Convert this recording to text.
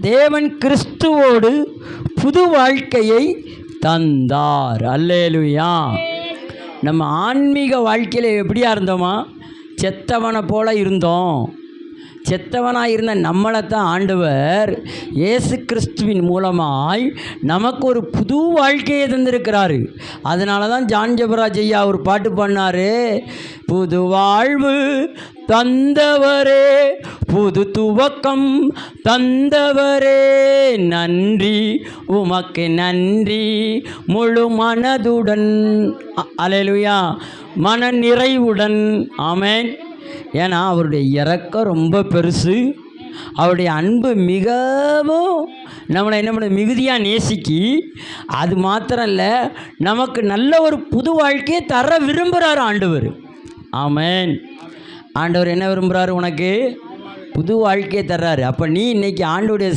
தேவன் கிறிஸ்துவோடு புது வாழ்க்கையை தந்தார். அல்லேலுயா. நம்ம ஆன்மீக வாழ்க்கையில் எப்படியா இருந்தோமா? செத்தவனை போல இருந்தோம். செத்தவனாக இருந்த நம்மளை தான் ஆண்டவர் இயேசு கிறிஸ்துவின் மூலமாய் நமக்கு ஒரு புது வாழ்க்கையை தந்திருக்கிறாரு. அதனால தான் ஜான் ஜபராஜ் ஐயா ஒரு பாட்டு பண்ணார் புது வாழ்வு தந்தவரே புது துவக்கம் தந்தவரே நன்றி. உமக்கு நன்றி. முழு மனதுடன் அலையலுயா. மன நிறைவுடன் ஆமேன். ஏன்னா அவருடைய இறக்கம் ரொம்ப பெருசு. அவருடைய அன்பு மிகவும் நம்மளை என்ன பண்ண மிகுதியாக நேசிக்கி அது மாத்திரம் இல்லை நமக்கு நல்ல ஒரு புது வாழ்க்கையை தர விரும்புகிறார் ஆண்டவர். ஆமேன். ஆண்டவர் என்ன விரும்புகிறாரு உனக்கு? புது வாழ்க்கையை தர்றாரு. அப்போ நீ இன்னைக்கு ஆண்டுடைய